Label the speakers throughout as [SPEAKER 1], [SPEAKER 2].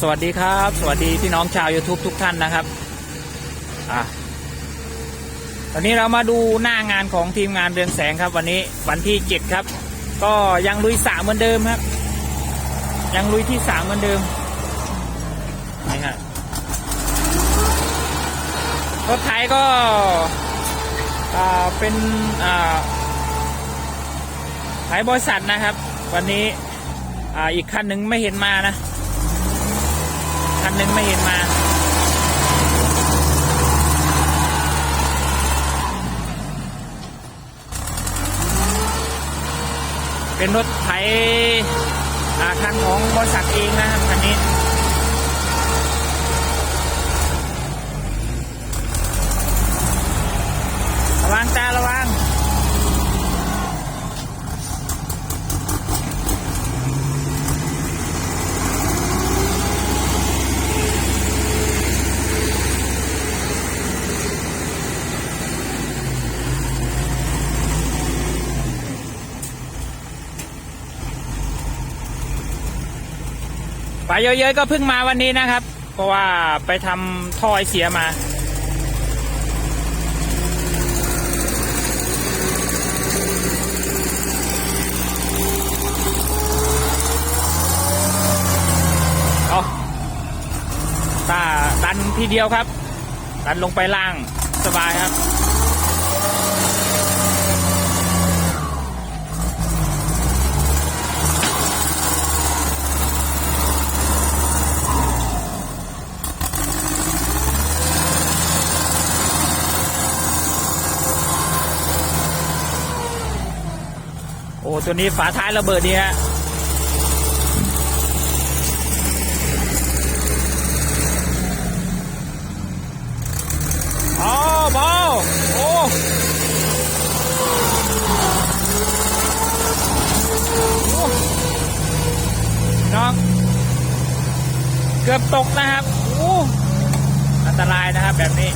[SPEAKER 1] สวัสดีครับ สวัสดีพี่น้องชาว YouTube ทุกท่านนะครับอะตอนนี้เรามาดูหน้างานของทีมงานเรืองแสงครับ วันนี้วันที่เจ็ดครับ ก็ยังลุยสามเหมือนเดิมครับ ยังลุยที่สามเหมือนเดิมนี่ฮะรถไถก็อ่าเป็นอ่าไถบริษัทนะครับ วันนี้อ่าอีกคันหนึ่งไม่เห็นมานะ คันนึงไม่เห็นมาเป็นรถไถคันของบริษัทเองนะครับคันนี้ ระวังตาระวัง ไปเยอะๆก็เพิ่งมาวันนี้นะครับ เพราะว่าไปทำท่อไอเสียมาเอาตาดันทีเดียวครับ ดันลงไปล่างสบายครับ อ้ตัวนี้ฝาท้ายระเบิดดีฮะอ๋อเบาโอ้โอ้น้องเกือบตกนะครับโอ้อันตรายนะครับแบบนี้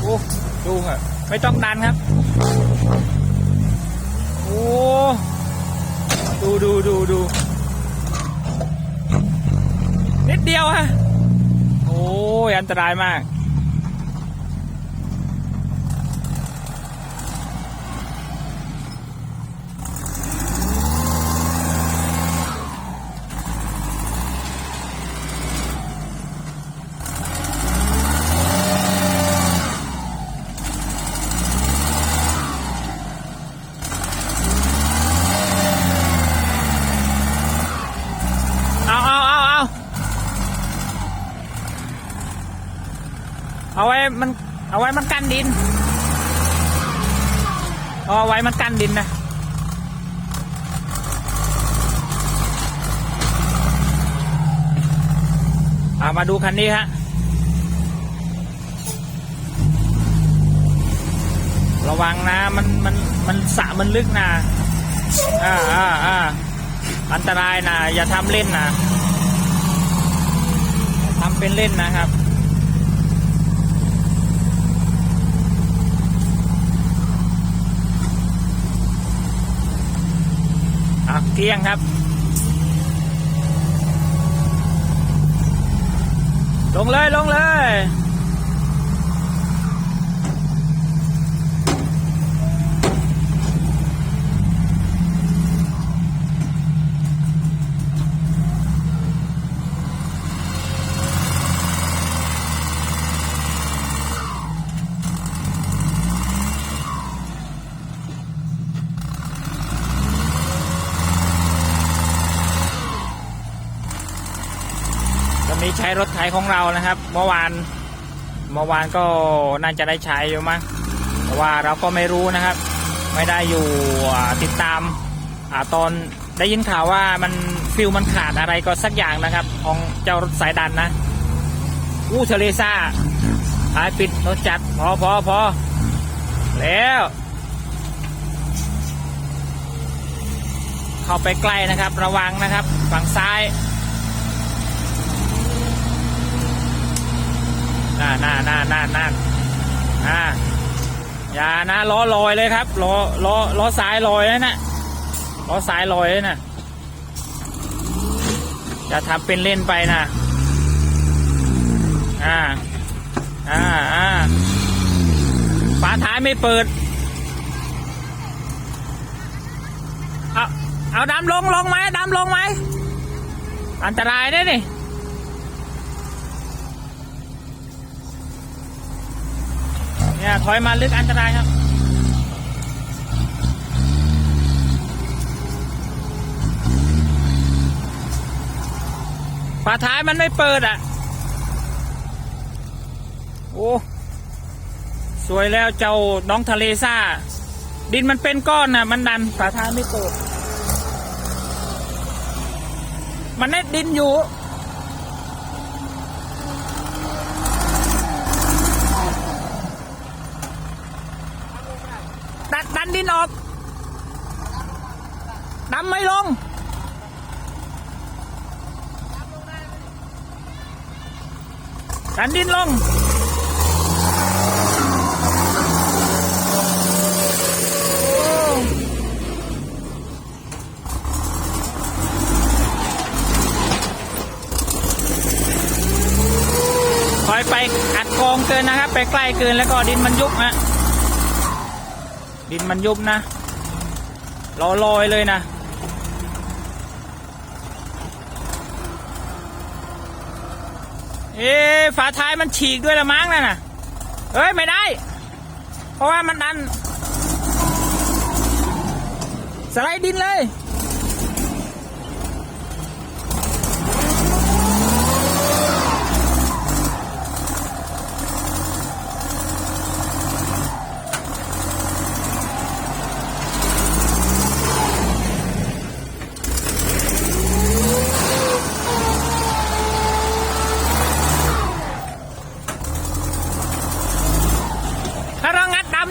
[SPEAKER 1] โอ้ดูครับไม่ต้องดันครับ โอ้ดูดูดูดูนิดเดียวฮะ โอ้ยอันตรายมาก เอาเอาเอาเอาเอาไว้มัน เอาไว้มัน กันดินเอาไว้มันกันดินนะเอามาดูคันนี้ฮะ ระวังนะมันมันมันสะมันลึกนะ อ่าอ่าอ่าอันตรายนะ อย่าทำเล่นนะทำเป็นเล่นนะครับ เกี้ยงครับ ลงเลย ลงเลย นี้ใช้รถไถของเรานะครับ เมื่อวานเมื่อวานก็น่าจะได้ใช้อยู่มั้งแต่ว่าเราก็ไม่รู้นะครับ ไม่ได้อยู่ติดตามอตอนได้ยินข่าวว่ามันฟิลมันขาดอะไรก็สักอย่างนะครับ ของเจ้ารถสายดันนะอู้ทเลซ่าหายปิดรถจัดพอพอพอแล้วเข้าไปใกล้นะครับ ระวังนะครับ ฝั่งซ้าย น่าน่าน่าน่าน่าอ่าอย่านะล้อลอยเลยครับล้อล้อล้อซ้ายลอยแล้วนะล้อซ้ายลอยเลยนะจะทำเป็นเล่นไปนะอ่าอ่าอ่าฝาท้ายไม่เปิด เอาเอาดำลงลงไหมดำลงไหมอันตรายได้นี่ เนี่ยถอยมาลึกอันตรายครับฝาท้ายมันไม่เปิดอะ โอ้ สวยแล้วเจ้าน้องทะเลซ่า ดินมันเป็นก้อนน่ะ มันดันฝาท้ายไม่เปิด มันแน่ดินอยู่ ดินออกดำไม่ลง ดันดินลงถอยไปอัดกองเกินนะครับ ไปใกล้เกินแล้วก็ดินมันยุบนะ ดินมันยุบนะลอยลอยเลยนะ เอ๊ฝาท้ายมันฉีกด้วยละมั้งนั่นน่ะเอ้ย ไม่ได้ เพราะว่ามันดัน สไลด์ดินเลย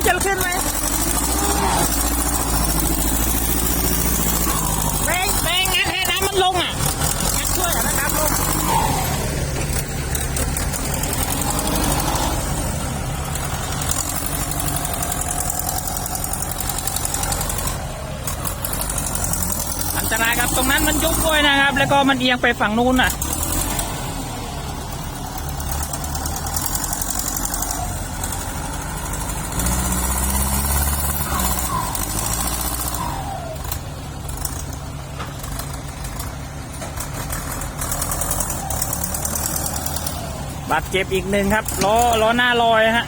[SPEAKER 1] จะขึ้นไหมแรงแรงงัดให้น้ำมันลงอะงัดช่วยให้น้ำลงอันตรายครับตรงนั้นมันยุบด้วยนะครับ แล้วก็มันเอียงไปฝั่งนู้นน่ะ บาดเจ็บอีกหนึ่งครับล้อล้อหน้าลอยฮะ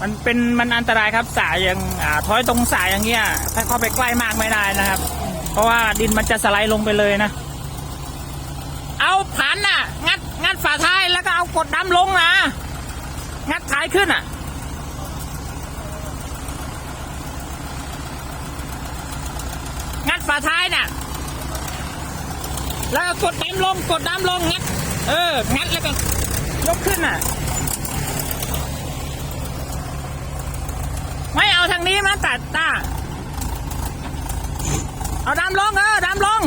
[SPEAKER 1] มันเป็นมันอันตรายครับสายอย่างอ่าถอยตรงสายอย่างเงี้ยถ้าเข้าไปใกล้มากไม่ได้นะครับ เพราะว่าดินมันจะสไลด์ลงไปเลยนะ เอาผันน่ะ งัดงัดฝาท้ายแล้วก็เอากดดำลงนะงัดท้ายขึ้นอะงัดฝาท้ายน่ะ แล้วก็กดดำลงกดดำลงงัด เออ งัดแล้วก็ยกขึ้นอะ ไม่เอาทางนี้มาตัดตาเอาดำลงเออดำลง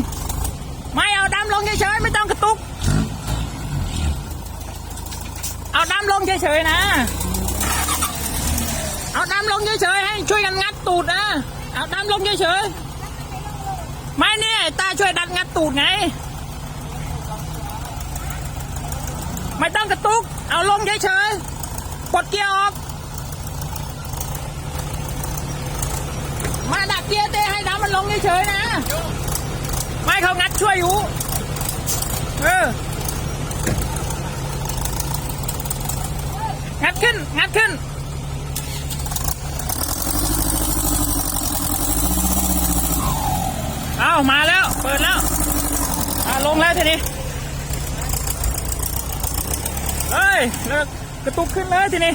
[SPEAKER 1] ไม่เอาดำลงเฉยๆไม่ต้องกระตุก เอาดำลงเฉยๆนะ เอาดำลงเฉยๆให้ช่วยกันงัดตูดนะ เอาดำลงเฉยๆไม่เนี่ยตาช่วยดันงัดตูดไง ไม่ต้องกระตุก เอาลงเฉยๆปลดเกียร์ออก มาดักเกียร์เตะให้ดำมันลงเฉยๆนะ ไม่เขางัดช่วยอยู่ เออ งัดขึ้น งัดขึ้นเอามาแล้ว เปิดแล้ว อ่าลงแล้วทีนี้เฮ้ย แล้วกระตุกขึ้นเลยทีนี้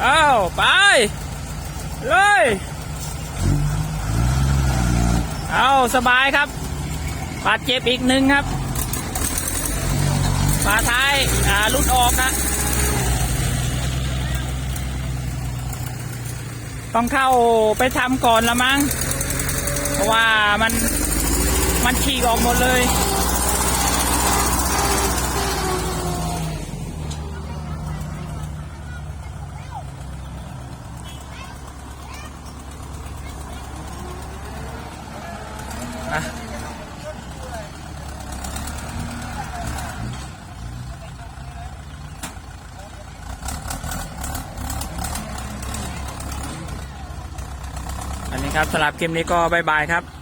[SPEAKER 1] เอาไปเลยเอาสบายครับบาดเจ็บอีกหนึ่งครับฝาท้ายอ่าลุดออกนะต้องเข้าไปทำก่อนละมั้ง เพราะว่ามันมันฉีกออกหมดเลย อะอันนี้ครับสำหรับคลิปนี้ก็บายบายครับ